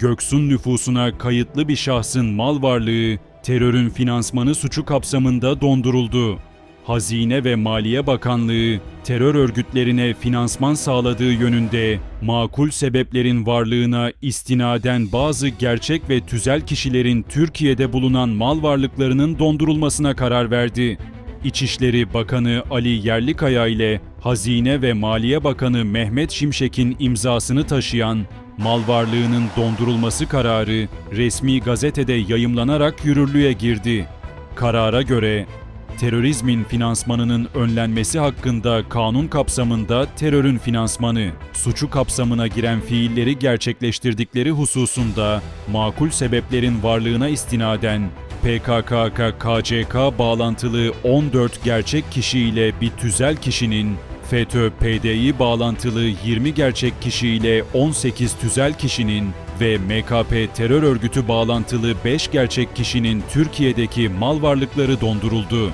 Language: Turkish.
Göksun nüfusuna kayıtlı bir şahsın mal varlığı terörün finansmanı suçu kapsamında donduruldu. Hazine ve Maliye Bakanlığı terör örgütlerine finansman sağladığı yönünde makul sebeplerin varlığına istinaden bazı gerçek ve tüzel kişilerin Türkiye'de bulunan mal varlıklarının dondurulmasına karar verdi. İçişleri Bakanı Ali Yerlikaya ile Hazine ve Maliye Bakanı Mehmet Şimşek'in imzasını taşıyan mal varlığının dondurulması kararı resmi gazetede yayımlanarak yürürlüğe girdi. Karara göre terörizmin finansmanının önlenmesi hakkında kanun kapsamında terörün finansmanı, suçu kapsamına giren fiilleri gerçekleştirdikleri hususunda makul sebeplerin varlığına istinaden PKK-KCK bağlantılı 14 gerçek kişiyle bir tüzel kişinin FETÖ-PDİ bağlantılı 20 gerçek kişiyle 18 tüzel kişinin ve MKP terör örgütü bağlantılı 5 gerçek kişinin Türkiye'deki mal varlıkları donduruldu.